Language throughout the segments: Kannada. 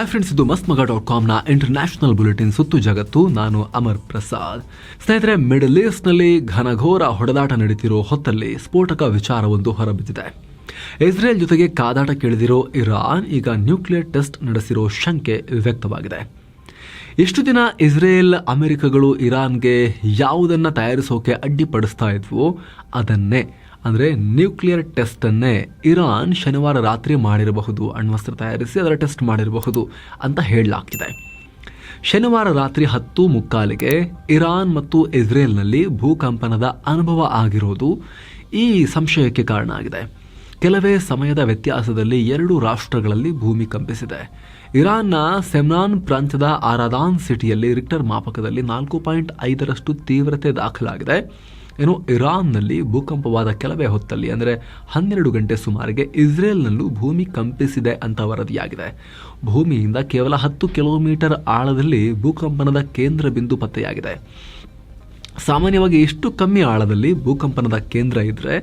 ಹಾಯ್ ಫ್ರೆಂಡ್ಸ್ ಇದು ಮಸ್ತ್ ಮಗ ಡಾಟ್ ಕಾಮ್ನ ಇಂಟರ್ನ್ಯಾಷನಲ್ ಬುಲೆಟಿನ್ ಸುತ್ತು ಜಗತ್ತು. ನಾನು ಅಮರ್ ಪ್ರಸಾದ್. ಸ್ನೇಹಿತರೆ ಮಿಡಲ್ ಈಸ್ಟ್ನಲ್ಲಿ ಘನಘೋರ ಹೊಡೆದಾಟ ನಡೀತಿರೋ ಹೊತ್ತಲ್ಲಿ ಸ್ಫೋಟಕ ವಿಚಾರವೊಂದು ಹೊರಬಿದ್ದಿದೆ. ಇಸ್ರೇಲ್ ಜೊತೆಗೆ ಕಾದಾಟ ಕೇಳಿದಿರೋ ಇರಾನ್ ಈಗ ನ್ಯೂಕ್ಲಿಯರ್ ಟೆಸ್ಟ್ ನಡೆಸಿರೋ ಶಂಕೆ ವ್ಯಕ್ತವಾಗಿದೆ. ಇಷ್ಟು ದಿನ ಇಸ್ರೇಲ್, ಅಮೆರಿಕಗಳು ಇರಾನ್ಗೆ ಯಾವುದನ್ನು ತಯಾರಿಸೋಕೆ ಅಡ್ಡಿಪಡಿಸ್ತಾ ಇದ್ವೋ ಅದನ್ನೇ ಅಂದರೆ ನ್ಯೂಕ್ಲಿಯರ್ ಟೆಸ್ಟನ್ನೇ ಇರಾನ್ ಶನಿವಾರ ರಾತ್ರಿ ಮಾಡಿರಬಹುದು, ಅಣ್ವಸ್ತ್ರ ತಯಾರಿಸಿ ಅದರ ಟೆಸ್ಟ್ ಮಾಡಿರಬಹುದು ಅಂತ ಹೇಳಲಾಗ್ತಿದೆ. ಶನಿವಾರ ರಾತ್ರಿ ಹತ್ತು ಮುಕ್ಕಾಲಿಗೆ ಇರಾನ್ ಮತ್ತು ಇಸ್ರೇಲ್ನಲ್ಲಿ ಭೂಕಂಪನದ ಅನುಭವ ಆಗಿರೋದು ಈ ಸಂಶಯಕ್ಕೆ ಕಾರಣ ಆಗಿದೆ. ಕೆಲವೇ ಸಮಯದ ವ್ಯತ್ಯಾಸದಲ್ಲಿ ಎರಡು ರಾಷ್ಟ್ರಗಳಲ್ಲಿ ಭೂಮಿ ಕಂಪಿಸಿದೆ. ಇರಾನ್ನ ಸೆಮ್ರಾನ್ ಪ್ರಾಂತ್ಯದ ಆರಾದಾನ್ ಸಿಟಿಯಲ್ಲಿ ರಿಕ್ಟರ್ ಮಾಪಕದಲ್ಲಿ ನಾಲ್ಕು ಪಾಯಿಂಟ್ ಐದರಷ್ಟು ತೀವ್ರತೆ ದಾಖಲಾಗಿದೆ. ಏನು, ಇರಾನ್ನಲ್ಲಿ ಭೂಕಂಪವಾದ ಕೆಲವೇ ಹೊತ್ತಲ್ಲಿ, ಅಂದರೆ ಹನ್ನೆರಡು ಗಂಟೆ ಸುಮಾರಿಗೆ ಇಸ್ರೇಲ್ನಲ್ಲೂ ಭೂಮಿ ಕಂಪಿಸಿದೆ ಅಂತ ವರದಿಯಾಗಿದೆ. ಭೂಮಿಯಿಂದ ಕೇವಲ ಹತ್ತು ಕಿಲೋಮೀಟರ್ ಆಳದಲ್ಲಿ ಭೂಕಂಪನದ ಕೇಂದ್ರ ಬಿಂದು ಪತ್ತೆಯಾಗಿದೆ. ಸಾಮಾನ್ಯವಾಗಿ ಎಷ್ಟು ಕಮ್ಮಿ ಆಳದಲ್ಲಿ ಭೂಕಂಪನದ ಕೇಂದ್ರ ಇದ್ದರೆ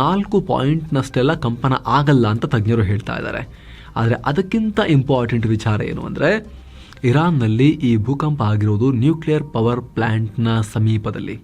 ನಾಲ್ಕು ಪಾಯಿಂಟ್ನಷ್ಟೆಲ್ಲ ಕಂಪನ ಆಗಲ್ಲ ಅಂತ ತಜ್ಞರು ಹೇಳ್ತಾ ಇದ್ದಾರೆ. ಆದರೆ ಅದಕ್ಕಿಂತ ಇಂಪಾರ್ಟೆಂಟ್ ವಿಚಾರ ಏನು ಅಂದರೆ, ಇರಾನ್ನಲ್ಲಿ ಈ ಭೂಕಂಪ ಆಗಿರೋದು ನ್ಯೂಕ್ಲಿಯರ್ ಪವರ್ ಪ್ಲ್ಯಾಂಟ್ನ ಸಮೀಪದಲ್ಲಿ.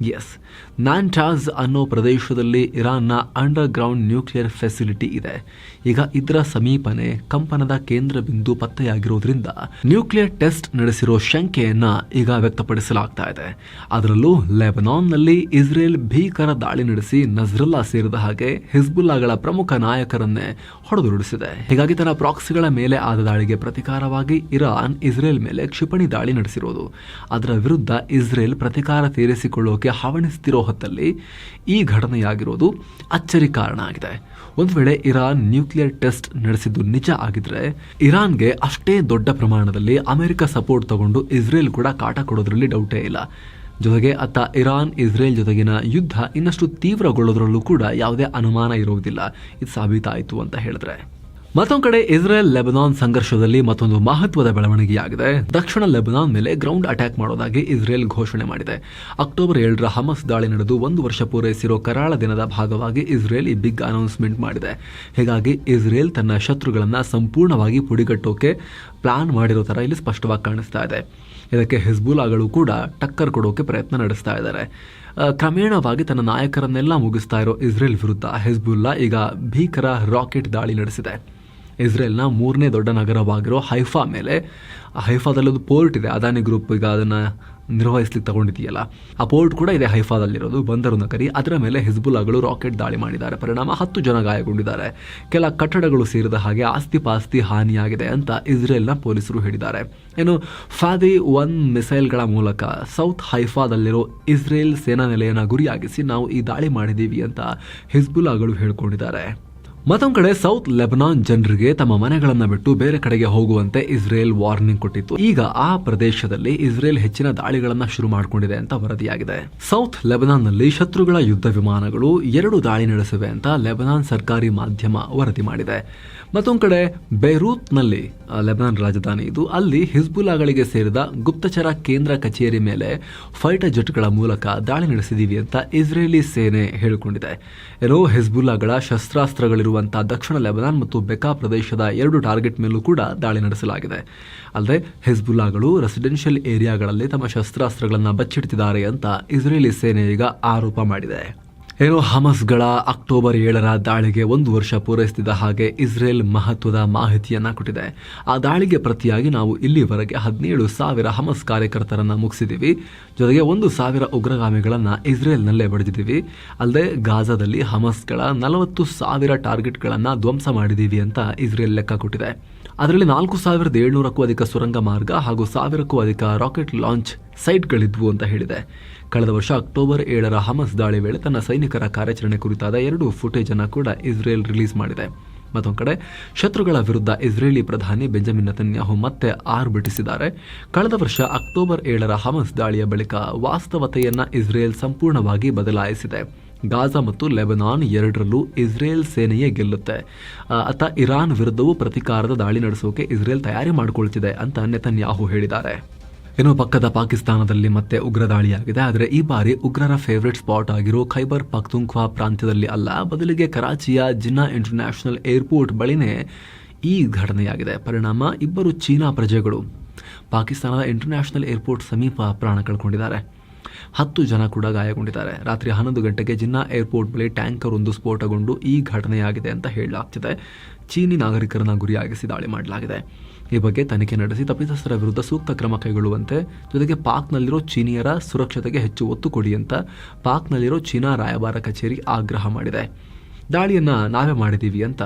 ಎಸ್ ನಾನ್ಟಾಸ್ ಅನ್ನೋ ಪ್ರದೇಶದಲ್ಲಿ ಇರಾನ್ನ ಅಂಡರ್ ಗ್ರೌಂಡ್ ನ್ಯೂಕ್ಲಿಯರ್ ಫೆಸಿಲಿಟಿ ಇದೆ. ಈಗ ಇದರ ಸಮೀಪನೆ ಕಂಪನದ ಕೇಂದ್ರ ಬಿಂದು ಪತ್ತೆಯಾಗಿರೋದ್ರಿಂದ ನ್ಯೂಕ್ಲಿಯರ್ ಟೆಸ್ಟ್ ನಡೆಸಿರೋ ಶಂಕೆಯನ್ನ ಈಗ ವ್ಯಕ್ತಪಡಿಸಲಾಗ್ತಾ ಇದೆ. ಅದರಲ್ಲೂ ಲೆಬನಾನ್ನಲ್ಲಿ ಇಸ್ರೇಲ್ ಭೀಕರ ದಾಳಿ ನಡೆಸಿ ನಜ್ರಲ್ಲಾ ಸೇರಿದ ಹಾಗೆ ಹಿಜ್ಬುಲ್ಲಾಗಳ ಪ್ರಮುಖ ನಾಯಕರನ್ನೇ ಹೊಡೆದುರುಡಿಸಿದೆ. ಹೀಗಾಗಿ ತನ್ನ ಪ್ರಾಕ್ಸಿಗಳ ಮೇಲೆ ಆದ ದಾಳಿಗೆ ಪ್ರತಿಕಾರವಾಗಿ ಇರಾನ್ ಇಸ್ರೇಲ್ ಮೇಲೆ ಕ್ಷಿಪಣಿ ದಾಳಿ ನಡೆಸಿರೋದು. ಅದರ ವಿರುದ್ಧ ಇಸ್ರೇಲ್ ಪ್ರತಿಕಾರ ತೀರಿಸಿಕೊಳ್ಳೋಕೆ ಹವಣಿಸ್ತಿರೋ ಹೊತ್ತಲ್ಲಿ ಈ ಘಟನೆಯಾಗಿರೋದು ಅಚ್ಚರಿ ಕಾರಣ ಆಗಿದೆ. ಒಂದು ವೇಳೆ ಇರಾನ್ ನ್ಯೂಕ್ಲಿಯರ್ ಟೆಸ್ಟ್ ನಡೆಸಿದ್ದು ನಿಜ ಆಗಿದ್ರೆ, ಇರಾನ್ಗೆ ಅಷ್ಟೇ ದೊಡ್ಡ ಪ್ರಮಾಣದಲ್ಲಿ ಅಮೆರಿಕ ಸಪೋರ್ಟ್ ತಗೊಂಡು ಇಸ್ರೇಲ್ ಕೂಡ ಕಾಟ ಕೊಡೋದ್ರಲ್ಲಿ ಡೌಟೇ ಇಲ್ಲ. ಜೊತೆಗೆ ಅತ್ತ ಇರಾನ್, ಇಸ್ರೇಲ್ ಜೊತೆಗಿನ ಯುದ್ಧ ಇನ್ನಷ್ಟು ತೀವ್ರಗೊಳ್ಳೋದ್ರಲ್ಲೂ ಕೂಡ ಯಾವುದೇ ಅನುಮಾನ ಇರುವುದಿಲ್ಲ ಇದು ಸಾಬೀತಾಯಿತು ಅಂತ ಹೇಳಿದ್ರೆ. ಮತ್ತೊಂದು ಕಡೆ ಇಸ್ರೇಲ್ ಲೆಬನಾನ್ ಸಂಘರ್ಷದಲ್ಲಿ ಮತ್ತೊಂದು ಮಹತ್ವದ ಬೆಳವಣಿಗೆಯಾಗಿದೆ. ದಕ್ಷಿಣ ಲೆಬನಾನ್ ಮೇಲೆ ಗ್ರೌಂಡ್ ಅಟ್ಯಾಕ್ ಮಾಡೋದಾಗಿ ಇಸ್ರೇಲ್ ಘೋಷಣೆ ಮಾಡಿದೆ. ಅಕ್ಟೋಬರ್ ಏಳರ ಹಮಸ್ ದಾಳಿ ನಡೆದು ಒಂದು ವರ್ಷ ಪೂರೈಸಿರೋ ಕರಾಳ ದಿನದ ಭಾಗವಾಗಿ ಇಸ್ರೇಲ್ ಈ ಬಿಗ್ ಅನೌನ್ಸ್ಮೆಂಟ್ ಮಾಡಿದೆ. ಹೀಗಾಗಿ ಇಸ್ರೇಲ್ ತನ್ನ ಶತ್ರುಗಳನ್ನು ಸಂಪೂರ್ಣವಾಗಿ ಪುಡಿಗಟ್ಟೋಕೆ ಪ್ಲಾನ್ ಮಾಡಿರೋ ಥರ ಇಲ್ಲಿ ಸ್ಪಷ್ಟವಾಗಿ ಕಾಣಿಸ್ತಾ ಇದೆ. ಇದಕ್ಕೆ ಹಿಜ್ಬುಲಾಗಳು ಕೂಡ ಟಕ್ಕರ್ ಕೊಡೋಕೆ ಪ್ರಯತ್ನ ನಡೆಸ್ತಾ ಇದ್ದಾರೆ. ಕ್ರಮೇಣವಾಗಿ ತನ್ನ ನಾಯಕರನ್ನೆಲ್ಲ ಮುಗಿಸ್ತಾ ಇರೋ ಇಸ್ರೇಲ್ ವಿರುದ್ಧ ಹಿಜ್ಬುಲ್ಲಾ ಈಗ ಭೀಕರ ರಾಕೆಟ್ ದಾಳಿ ನಡೆಸಿದೆ. ಇಸ್ರೇಲ್ನ ಮೂರನೇ ದೊಡ್ಡ ನಗರವಾಗಿರೋ ಹೈಫಾ ಮೇಲೆ, ಆ ಹೈಫಾದಲ್ಲಿ ಒಂದು ಪೋರ್ಟ್ ಇದೆ ಅದಾನಿ ಗ್ರೂಪ್ ಈಗ ಅದನ್ನು ನಿರ್ವಹಿಸ್ಲಿಕ್ಕೆ ತಗೊಂಡಿದೆಯಲ್ಲ. ಆ ಪೋರ್ಟ್ ಕೂಡ ಇದೆ ಹೈಫಾದಲ್ಲಿರೋದು, ಬಂದರು ನಗರಿ ಅದರ ಮೇಲೆ ಹಿಜ್ಬುಲಾಗಳು ರಾಕೆಟ್ ದಾಳಿ ಮಾಡಿದ್ದಾರೆ. ಪರಿಣಾಮ ಹತ್ತು ಜನ ಗಾಯಗೊಂಡಿದ್ದಾರೆ. ಕೆಲ ಕಟ್ಟಡಗಳು ಸೇರಿದ ಹಾಗೆ ಆಸ್ತಿ ಪಾಸ್ತಿ ಹಾನಿಯಾಗಿದೆ ಅಂತ ಇಸ್ರೇಲ್ನ ಪೊಲೀಸರು ಹೇಳಿದ್ದಾರೆ. ಏನು ಫಾದಿ ಒನ್ ಮಿಸೈಲ್ಗಳ ಮೂಲಕ ಸೌತ್ ಹೈಫಾದಲ್ಲಿರೋ ಇಸ್ರೇಲ್ ಸೇನಾ ನೆಲೆಯನ್ನು ಗುರಿಯಾಗಿಸಿ ನಾವು ಈ ದಾಳಿ ಮಾಡಿದ್ದೀವಿ ಅಂತ ಹಿಜ್ಬುಲಾಗಳು ಹೇಳಿಕೊಂಡಿದ್ದಾರೆ. ಮತ್ತೊಂದು ಕಡೆ ಸೌತ್ ಲೆಬನಾನ್ ಜನರಿಗೆ ತಮ್ಮ ಮನೆಗಳನ್ನ ಬಿಟ್ಟು ಬೇರೆ ಕಡೆಗೆ ಹೋಗುವಂತೆ ಇಸ್ರೇಲ್ ವಾರ್ನಿಂಗ್ ಕೊಟ್ಟಿತ್ತು. ಈಗ ಆ ಪ್ರದೇಶದಲ್ಲಿ ಇಸ್ರೇಲ್ ಹೆಚ್ಚಿನ ದಾಳಿಗಳನ್ನ ಶುರು ಮಾಡಿಕೊಂಡಿದೆ ಅಂತ ವರದಿಯಾಗಿದೆ. ಸೌತ್ ಲೆಬನಾನ್ನಲ್ಲಿ ಶತ್ರುಗಳ ಯುದ್ಧ ವಿಮಾನಗಳು ಎರಡು ದಾಳಿ ನಡೆಸಿವೆ ಅಂತ ಲೆಬನಾನ್ ಸರ್ಕಾರಿ ಮಾಧ್ಯಮ ವರದಿ ಮಾಡಿದೆ. ಮತ್ತೊಂದು ಕಡೆ ಬೈರೂತ್ನಲ್ಲಿ ನಲ್ಲಿ ಲೆಬನಾನ್ ರಾಜಧಾನಿ ಇದು, ಅಲ್ಲಿ ಹಿಜ್ಬುಲಾಗಳಿಗೆ ಸೇರಿದ ಗುಪ್ತಚರ ಕೇಂದ್ರ ಕಚೇರಿ ಮೇಲೆ ಫೈಟರ್ ಜೆಟ್ಗಳ ಮೂಲಕ ದಾಳಿ ನಡೆಸಿದೀವಿ ಅಂತ ಇಸ್ರೇಲಿ ಸೇನೆ ಹೇಳಿಕೊಂಡಿದೆ. ಏನೋ ಹಿಜ್ಬುಲ್ಲಾಗಳ ಶಸ್ತ್ರಾಸ್ತ್ರಗಳಿರುವಂತಹ ದಕ್ಷಿಣ ಲೆಬನಾನ್ ಮತ್ತು ಬೆಕಾ ಪ್ರದೇಶದ ಎರಡು ಟಾರ್ಗೆಟ್ ಮೇಲೂ ಕೂಡ ದಾಳಿ ನಡೆಸಲಾಗಿದೆ. ಅಲ್ಲದೆ, ಹೆಜ್ಬುಲ್ಲಾಗಳು ರೆಸಿಡೆನ್ಷಿಯಲ್ ಏರಿಯಾಗಳಲ್ಲಿ ತಮ್ಮ ಶಸ್ತ್ರಾಸ್ತ್ರಗಳನ್ನು ಬಚ್ಚಿಡ್ತಿದ್ದಾರೆ ಅಂತ ಇಸ್ರೇಲಿ ಸೇನೆ ಈಗ ಆರೋಪ ಮಾಡಿದೆ. ಏನು ಹಮಸ್ಗಳ ಅಕ್ಟೋಬರ್ ಏಳರ ದಾಳಿಗೆ ಒಂದು ವರ್ಷ ಪೂರೈಸುತ್ತಿದ್ದ ಹಾಗೆ ಇಸ್ರೇಲ್ ಮಹತ್ವದ ಮಾಹಿತಿಯನ್ನ ಕೊಟ್ಟಿದೆ. ಆ ದಾಳಿಗೆ ಪ್ರತಿಯಾಗಿ ನಾವು ಇಲ್ಲಿವರೆಗೆ ಹದಿನೇಳು ಸಾವಿರ ಹಮಸ್ ಕಾರ್ಯಕರ್ತರನ್ನು ಮುಗಿಸಿದ್ದೀವಿ. ಜೊತೆಗೆ ಒಂದು ಸಾವಿರ ಉಗ್ರಗಾಮಿಗಳನ್ನು ಇಸ್ರೇಲ್ನಲ್ಲೇ ಬಡಿದಿದ್ದೀವಿ. ಅಲ್ಲದೆ ಗಾಜಾದಲ್ಲಿ ಹಮಸ್ಗಳ ನಲವತ್ತು ಸಾವಿರ ಟಾರ್ಗೆಟ್ಗಳನ್ನು ಧ್ವಂಸ ಮಾಡಿದ್ದೀವಿ ಅಂತ ಇಸ್ರೇಲ್ ಲೆಕ್ಕ ಕೊಟ್ಟಿದೆ. ಅದರಲ್ಲಿ ನಾಲ್ಕು ಸಾವಿರದ ಏಳ್ನೂರಕ್ಕೂ ಅಧಿಕ ಸುರಂಗ ಮಾರ್ಗ ಹಾಗೂ ಸಾವಿರಕ್ಕೂ ಅಧಿಕ ರಾಕೆಟ್ ಲಾಂಚ್ ಸೈಟ್ಗಳಿದ್ವು ಅಂತ ಹೇಳಿದೆ. ಕಳೆದ ವರ್ಷ ಅಕ್ಟೋಬರ್ ಏಳರ ಹಮಸ್ ದಾಳಿ ವೇಳೆ ತನ್ನ ಸೈನಿಕರ ಕಾರ್ಯಾಚರಣೆ ಕುರಿತಾದ ಎರಡು ಫುಟೇಜ್ ಅನ್ನು ಕೂಡ ಇಸ್ರೇಲ್ ರಿಲೀಸ್ ಮಾಡಿದೆ. ಮತ್ತೊಂದು ಕಡೆ, ಶತ್ರುಗಳ ವಿರುದ್ಧ ಇಸ್ರೇಲಿ ಪ್ರಧಾನಿ ಬೆಂಜಮಿನ್ ನತನ್ಯಾಹು ಮತ್ತೆ ಆರ್ಭಟಿಸಿದ್ದಾರೆ. ಕಳೆದ ವರ್ಷ ಅಕ್ಟೋಬರ್ ಏಳರ ಹಮಸ್ ದಾಳಿಯ ಬಳಿಕ ವಾಸ್ತವತೆಯನ್ನ ಇಸ್ರೇಲ್ ಸಂಪೂರ್ಣವಾಗಿ ಬದಲಾಯಿಸಿದೆ. ಗಾಜಾ ಮತ್ತು ಲೆಬನಾನ್ ಎರಡರಲ್ಲೂ ಇಸ್ರೇಲ್ ಸೇನೆಯೇ ಗೆಲ್ಲುತ್ತೆ. ಅತ ಇರಾನ್ ವಿರುದ್ಧವೂ ಪ್ರತಿಕಾರದ ದಾಳಿ ನಡೆಸೋಕೆ ಇಸ್ರೇಲ್ ತಯಾರಿ ಮಾಡಿಕೊಳ್ತಿದೆ ಅಂತ ನೆತನ್ಯಾಹು ಹೇಳಿದ್ದಾರೆ. ಇನ್ನು ಪಕ್ಕದ ಪಾಕಿಸ್ತಾನದಲ್ಲಿ ಮತ್ತೆ ಉಗ್ರ ದಾಳಿಯಾಗಿದೆ ಆದರೆ ಈ ಬಾರಿ ಉಗ್ರರ ಫೇವರಿಟ್ ಸ್ಪಾಟ್ ಆಗಿರೋ ಖೈಬರ್ ಪಕ್ತುಂಖ್ವಾ ಪ್ರಾಂತ್ಯದಲ್ಲಿ ಅಲ್ಲ, ಬದಲಿಗೆ ಕರಾಚಿಯ ಜಿನ್ನಾ ಇಂಟರ್ನ್ಯಾಷನಲ್ ಏರ್ಪೋರ್ಟ್ ಬಳಿನೇ ಈ ಘಟನೆಯಾಗಿದೆ. ಪರಿಣಾಮ ಇಬ್ಬರು ಚೀನಾ ಪ್ರಜೆಗಳು. ಪಾಕಿಸ್ತಾನದ ಇಂಟರ್ನ್ಯಾಷನಲ್ ಏರ್ಪೋರ್ಟ್ ಸಮೀಪ ಪ್ರಾಣ ಕಳ್ಕೊಂಡಿದ್ದಾರೆ. ಹತ್ತು ಜನ ಕೂಡ ಗಾಯಗೊಂಡಿದ್ದಾರೆ. ರಾತ್ರಿ ಹನ್ನೊಂದು ಗಂಟೆಗೆ ಜಿನ್ನಾ ಏರ್ಪೋರ್ಟ್ ಬಳಿ ಟ್ಯಾಂಕರ್ ಒಂದು ಸ್ಫೋಟಗೊಂಡು ಈ ಘಟನೆಯಾಗಿದೆ ಅಂತ ಹೇಳಲಾಗ್ತಿದೆ. ಚೀನಿ ನಾಗರಿಕರನ್ನ ಗುರಿಯಾಗಿಸಿ ದಾಳಿ ಮಾಡಲಾಗಿದೆ. ಈ ಬಗ್ಗೆ ತನಿಖೆ ನಡೆಸಿ ತಪ್ಪಿತಸ್ಥರ ವಿರುದ್ಧ ಸೂಕ್ತ ಕ್ರಮ ಕೈಗೊಳ್ಳುವಂತೆ ಜೊತೆಗೆ ಪಾಕ್ನಲ್ಲಿರೋ ಚೀನಿಯರ ಸುರಕ್ಷತೆಗೆ ಹೆಚ್ಚು ಒತ್ತು ಕೊಡಿ ಅಂತ ಪಾಕ್ನಲ್ಲಿರೋ ಚೀನಾ ರಾಯಭಾರ ಕಚೇರಿ ಆಗ್ರಹ ಮಾಡಿದೆ. ದಾಳಿಯನ್ನ ನಾವೇ ಮಾಡಿದ್ದೀವಿ ಅಂತ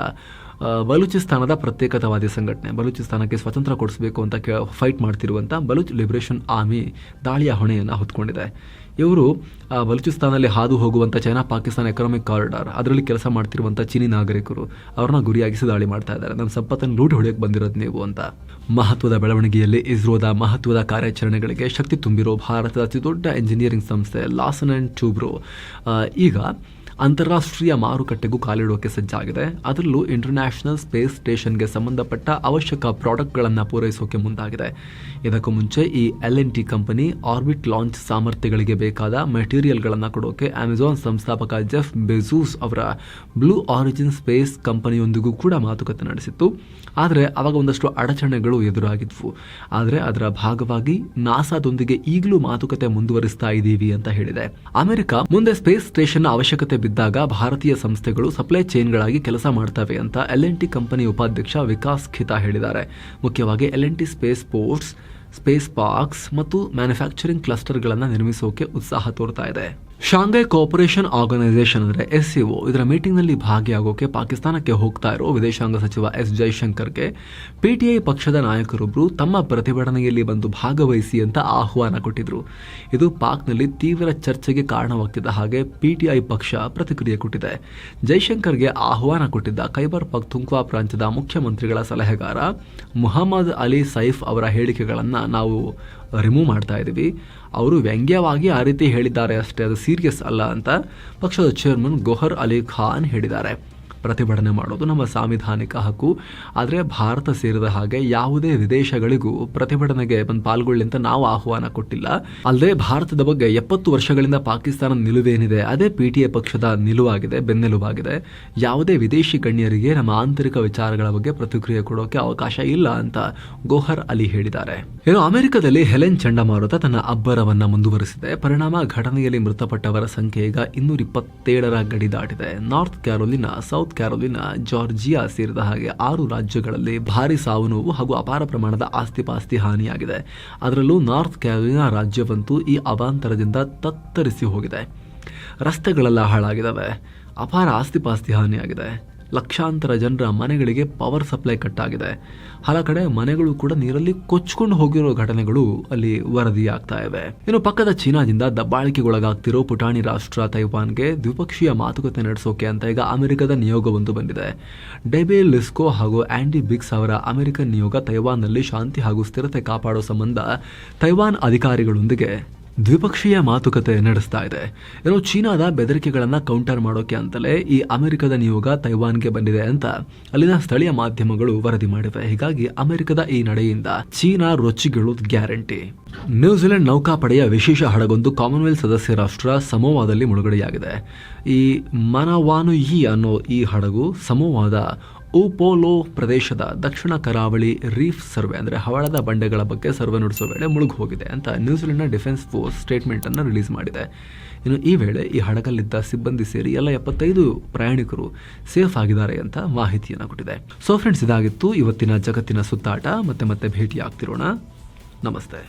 ಬಲೂಚಿಸ್ತಾನದ ಪ್ರತ್ಯೇಕತಾವಾದಿ ಸಂಘಟನೆ. ಬಲೂಚಿಸ್ತಾನಕ್ಕೆ ಸ್ವತಂತ್ರ ಕೊಡಿಸಬೇಕು ಅಂತ ಫೈಟ್ ಮಾಡ್ತಿರುವಂಥ ಬಲೂಚ್ ಲಿಬರೇಷನ್ ಆರ್ಮಿ ದಾಳಿಯ ಹೊಣೆಯನ್ನು ಹೊತ್ಕೊಂಡಿದೆ. ಇವರು ಬಲೂಚಿಸ್ತಾನಲ್ಲಿ ಹಾದು ಹೋಗುವಂಥ ಚೈನಾ ಪಾಕಿಸ್ತಾನ ಎಕನಾಮಿಕ್ ಕಾರಿಡಾರ್ ಅದರಲ್ಲಿ ಕೆಲಸ ಮಾಡ್ತಿರುವಂಥ ಚೀನಿ ನಾಗರಿಕರು ಅವ್ರನ್ನ ಗುರಿಯಾಗಿಸಿ ದಾಳಿ ಮಾಡ್ತಾ ಇದ್ದಾರೆ. ನಮ್ಮ ಸಂಪತ್ತನ್ನು ಲೂಟಿ ಹೊಡೆಯಕ್ಕೆ ಬಂದಿರೋದು ನೀವು ಅಂತ. ಮಹತ್ವದ ಬೆಳವಣಿಗೆಯಲ್ಲಿ ಇಸ್ರೋದ ಮಹತ್ವದ ಕಾರ್ಯಾಚರಣೆಗಳಿಗೆ ಶಕ್ತಿ ತುಂಬಿರೋ ಭಾರತದ ಅತಿದೊಡ್ಡ ಎಂಜಿನಿಯರಿಂಗ್ ಸಂಸ್ಥೆ ಲಾಸನ್ ಆ್ಯಂಡ್ ಟ್ಯೂಬ್ರೋ ಈಗ ಅಂತಾರಾಷ್ಟ್ರೀಯ ಮಾರುಕಟ್ಟೆಗೂ ಕಾಲಿಡೋಕೆ ಸಜ್ಜಾಗಿದೆ. ಅದರಲ್ಲೂ ಇಂಟರ್ನ್ಯಾಷನಲ್ ಸ್ಪೇಸ್ ಸ್ಟೇಷನ್ಗೆ ಸಂಬಂಧಪಟ್ಟ ಅವಶ್ಯಕ ಪ್ರಾಡಕ್ಟ್ಗಳನ್ನು ಪೂರೈಸೋಕೆ ಮುಂದಾಗಿದೆ. ಇದಕ್ಕೂ ಮುಂಚೆ ಈ L N T company orbit launch ಸಾಮರ್ಥ್ಯಗಳಿಗೆ ಬೇಕಾದ ಮೆಟೀರಿಯಲ್ಗಳನ್ನು ಕೊಡೋಕೆ ಅಮೆಜಾನ್ ಸಂಸ್ಥಾಪಕ ಜೆಫ್ ಬೆಜೂಸ್ ಅವರ ಬ್ಲೂ ಆರಿಜಿನ್ ಸ್ಪೇಸ್ ಕಂಪನಿಯೊಂದಿಗೂ ಕೂಡ ಮಾತುಕತೆ ನಡೆಸಿತ್ತು. ಆದರೆ ಅವಾಗ ಒಂದಷ್ಟು ಅಡಚಣೆಗಳು ಎದುರಾಗಿದ್ವು. ಆದರೆ ಅದರ ಭಾಗವಾಗಿ ನಾಸಾದೊಂದಿಗೆ ಈಗಲೂ ಮಾತುಕತೆ ಮುಂದುವರಿಸ್ತಾ ಇದ್ದೀವಿ ಅಂತ ಹೇಳಿದೆ. ಅಮೆರಿಕ ಮುಂದೆ ಸ್ಪೇಸ್ ಸ್ಟೇಷನ್ ಅವಶ್ಯಕತೆ ಬಿದ್ದಾಗ ಭಾರತೀಯ ಸಂಸ್ಥೆಗಳು ಸಪ್ಲೈ ಚೈನ್ಗಳಾಗಿ ಕೆಲಸ ಮಾಡ್ತವೆ ಅಂತ ಎಲ್ ಎನ್ ಟಿ ಕಂಪನಿ ಉಪಾಧ್ಯಕ್ಷ ವಿಕಾಸ್ ಖಿತಾ ಹೇಳಿದ್ದಾರೆ. ಮುಖ್ಯವಾಗಿ L N T space ports, space parks ಮತ್ತು ಮ್ಯಾನುಫ್ಯಾಕ್ಚರಿಂಗ್ ಕ್ಲಸ್ಟರ್ಗಳನ್ನು ನಿರ್ಮಿಸೋಕೆ ಉತ್ಸಾಹ ತೋರ್ತಾ ಇದೆ. ಶಾಂಘೈ ಕೋಪರೇಷನ್ ಆರ್ಗನೈಸೇಷನ್ ಅಂದರೆ ಎಸ್ ಸಿ ಒ ಇದರ ಮೀಟಿಂಗ್ನಲ್ಲಿ ಭಾಗಿಯಾಗೋಕೆ ಪಾಕಿಸ್ತಾನಕ್ಕೆ ಹೋಗ್ತಾ ಇರೋ ವಿದೇಶಾಂಗ ಸಚಿವ ಎಸ್ ಜೈಶಂಕರ್ಗೆ ಐ ಪಕ್ಷದ ನಾಯಕರೊಬ್ಬರು ತಮ್ಮ ಪ್ರತಿಭಟನೆಯಲ್ಲಿ ಬಂದು ಭಾಗವಹಿಸಿ ಅಂತ ಆಹ್ವಾನ ಕೊಟ್ಟಿದ್ರು. ಇದು ಪಾಕ್ನಲ್ಲಿ ತೀವ್ರ ಚರ್ಚೆಗೆ ಕಾರಣವಾಗ್ತಿದ್ದ ಹಾಗೆ ಪಿಟಿಐ ಪಕ್ಷ ಪ್ರತಿಕ್ರಿಯೆ ಕೊಟ್ಟಿದೆ. ಜೈಶಂಕರ್ಗೆ ಆಹ್ವಾನ ಕೊಟ್ಟಿದ್ದ ಖೈಬರ್ ಪಖ್ತುಂಕ್ವಾ ಪ್ರಾಂತ್ಯದ ಮುಖ್ಯಮಂತ್ರಿಗಳ ಸಲಹೆಗಾರ ಮುಹಮ್ಮದ್ ಅಲಿ ಸೈಫ್ ಅವರ ಹೇಳಿಕೆಗಳನ್ನು ನಾವು ರಿಮೂವ್ ಮಾಡ್ತಾ ಇದ್ದೀವಿ. ಅವರು ವ್ಯಂಗ್ಯವಾಗಿ ಆ ರೀತಿ ಹೇಳಿದ್ದಾರೆ ಅಷ್ಟೇ. ಅದು ಸೀರಿಯಸ್ ಅಲ್ಲ ಅಂತ ಪಕ್ಷದ ಚೇರ್ಮನ್ ಗೊಹರ್ ಅಲಿ ಖಾನ್ ಹೇಳಿದ್ದಾರೆ. ಪ್ರತಿಭಟನೆ ಮಾಡೋದು ನಮ್ಮ ಸಾಂವಿಧಾನಿಕ ಹಕ್ಕು. ಆದರೆ ಭಾರತ ಸೇರಿದ ಹಾಗೆ ಯಾವುದೇ ವಿದೇಶಗಳಿಗೂ ಪ್ರತಿಭಟನೆಗೆ ಬಂದು ಪಾಲ್ಗೊಳ್ಳಿ ಅಂತ ನಾವು ಆಹ್ವಾನ ಕೊಟ್ಟಿಲ್ಲ. ಅಲ್ಲದೆ ಭಾರತದ ಬಗ್ಗೆ ಎಪ್ಪತ್ತು ವರ್ಷಗಳಿಂದ ಪಾಕಿಸ್ತಾನ ನಿಲುವೇನಿದೆ, ಅದೇ ಪಿ ಟಿ ಎ ಪಕ್ಷದ ನಿಲುವಾಗಿದೆ, ಬೆನ್ನೆಲುಬಾಗಿದೆ. ಯಾವುದೇ ವಿದೇಶಿ ಗಣ್ಯರಿಗೆ ನಮ್ಮ ಆಂತರಿಕ ವಿಚಾರಗಳ ಬಗ್ಗೆ ಪ್ರತಿಕ್ರಿಯೆ ಕೊಡೋಕೆ ಅವಕಾಶ ಇಲ್ಲ ಅಂತ ಗೋಹರ್ ಅಲಿ ಹೇಳಿದ್ದಾರೆ. ಇನ್ನು ಅಮೆರಿಕದಲ್ಲಿ ಹೆಲೆನ್ ಚಂಡಮಾರುತ ತನ್ನ ಅಬ್ಬರವನ್ನ ಮುಂದುವರಿಸಿದೆ. ಪರಿಣಾಮ ಘಟನೆಯಲ್ಲಿ ಮೃತಪಟ್ಟವರ ಸಂಖ್ಯೆ ಈಗ ಇನ್ನೂರ ಇಪ್ಪತ್ತೇಳರ ಗಡಿ ದಾಟಿದೆ. North Carolina, South Carolina Georgia ಸೇರಿದ ಹಾಗೆ ಆರು ರಾಜ್ಯಗಳಲ್ಲಿ ಭಾರಿ ಸಾವು ನೋವು ಹಾಗೂ ಅಪಾರ ಪ್ರಮಾಣದ ಆಸ್ತಿ ಪಾಸ್ತಿ ಹಾನಿಯಾಗಿದೆ. ಅದರಲ್ಲೂ ನಾರ್ತ್ ಕ್ಯಾರೋಲಿನಾ ರಾಜ್ಯವಂತೂ ಈ ಅವಾಂತರದಿಂದ ತತ್ತರಿಸಿ ಹೋಗಿದೆ. ರಸ್ತೆಗಳೆಲ್ಲ ಹಾಳಾಗಿದ್ದಾವೆ ಅಪಾರ ಆಸ್ತಿ ಪಾಸ್ತಿ ಹಾನಿಯಾಗಿದೆ. ಲಕ್ಷಾಂತರ ಜನರ ಮನೆಗಳಿಗೆ ಪವರ್ ಸಪ್ಲೈ ಕಟ್ ಆಗಿದೆ ಹಲ ಕಡೆ ಮನೆಗಳು ಕೂಡ ನೀರಲ್ಲಿ ಕೊಚ್ಕೊಂಡು ಹೋಗಿರೋ ಘಟನೆಗಳು ಅಲ್ಲಿ ವರದಿಯಾಗ್ತಾ ಇವೆ. ಇನ್ನು ಪಕ್ಕದ ಚೀನಾದಿಂದ ದಬ್ಬಾಳಿಕೆಗೊಳಗಾಗ್ತಿರೋ ಪುಟಾಣಿ ರಾಷ್ಟ್ರ ತೈವಾನ್ಗೆ ದ್ವಿಪಕ್ಷೀಯ ಮಾತುಕತೆ ನಡೆಸೋಕೆ ಅಂತ ಈಗ ಅಮೆರಿಕದ ನಿಯೋಗವೊಂದು ಬಂದಿದೆ. ಡೆಬೆ ಲಿಸ್ಕೋ ಹಾಗೂ ಆಂಡಿ ಬಿಗ್ಸ್ ಅವರ ಅಮೆರಿಕನ್ ನಿಯೋಗ ತೈವಾನ್ನಲ್ಲಿ ಶಾಂತಿ ಹಾಗೂ ಸ್ಥಿರತೆ ಕಾಪಾಡೋ ಸಂಬಂಧ ತೈವಾನ್ ಅಧಿಕಾರಿಗಳೊಂದಿಗೆ ದ್ವಿಪಕ್ಷೀಯ ಮಾತುಕತೆ ನಡೆಸ್ತಾ ಇದೆ. ಏನೋ ಚೀನಾದ ಬೆದರಿಕೆಗಳನ್ನು ಕೌಂಟರ್ ಮಾಡೋಕೆ ಅಂತಲೇ ಈ ಅಮೆರಿಕದ ನಿಯೋಗ ತೈವಾನ್ಗೆ ಬಂದಿದೆ ಅಂತ ಅಲ್ಲಿನ ಸ್ಥಳೀಯ ಮಾಧ್ಯಮಗಳು ವರದಿ ಮಾಡಿವೆ. ಹೀಗಾಗಿ ಅಮೆರಿಕದ ಈ ನಡೆಯಿಂದ ಚೀನಾ ರೊಚ್ಚಿಗೇಳೋದು ಗ್ಯಾರಂಟಿ. ನ್ಯೂಜಿಲೆಂಡ್ ನೌಕಾಪಡೆಯ ವಿಶೇಷ ಹಡಗೊಂದು ಕಾಮನ್ವೆಲ್ತ್ ಸದಸ್ಯ ರಾಷ್ಟ್ರ ಸಮೋವಾದಲ್ಲಿ ಮುಳುಗಡೆಯಾಗಿದೆ. ಈ ಮನವಾನುಯಿ ಅನ್ನೋ ಈ ಹಡಗು ಸಮೋವಾದ ಉಪೋಲೋ ಪ್ರದೇಶದ ದಕ್ಷಿಣ ಕರಾವಳಿ ರೀಫ್ ಸರ್ವೆ, ಅಂದರೆ ಹವಳದ ಬಂಡೆಗಳ ಬಗ್ಗೆ ಸರ್ವೆ ನಡೆಸುವ ವೇಳೆ ಮುಳುಗು ಹೋಗಿದೆ ಅಂತ ನ್ಯೂಜಿಲೆಂಡ್ನ ಡಿಫೆನ್ಸ್ ಫೋರ್ಸ್ ಸ್ಟೇಟ್ಮೆಂಟ್ ಅನ್ನು ರಿಲೀಸ್ ಮಾಡಿದೆ. ಇನ್ನು ಈ ವೇಳೆ ಈ ಹಡಗಲ್ಲಿದ್ದ ಸಿಬ್ಬಂದಿ ಸೇರಿ ಎಲ್ಲ ಎಪ್ಪತ್ತೈದು ಪ್ರಯಾಣಿಕರು ಸೇಫ್ ಆಗಿದ್ದಾರೆ ಅಂತ ಮಾಹಿತಿಯನ್ನು ಕೊಟ್ಟಿದೆ. ಸೊ ಫ್ರೆಂಡ್ಸ್ ಇದಾಗಿತ್ತು ಇವತ್ತಿನ ಜಗತ್ತಿನ ಸುತ್ತಾಟ. ಮತ್ತೆ ಮತ್ತೆ ಭೇಟಿ ಆಗ್ತಿರೋಣ ನಮಸ್ತೆ.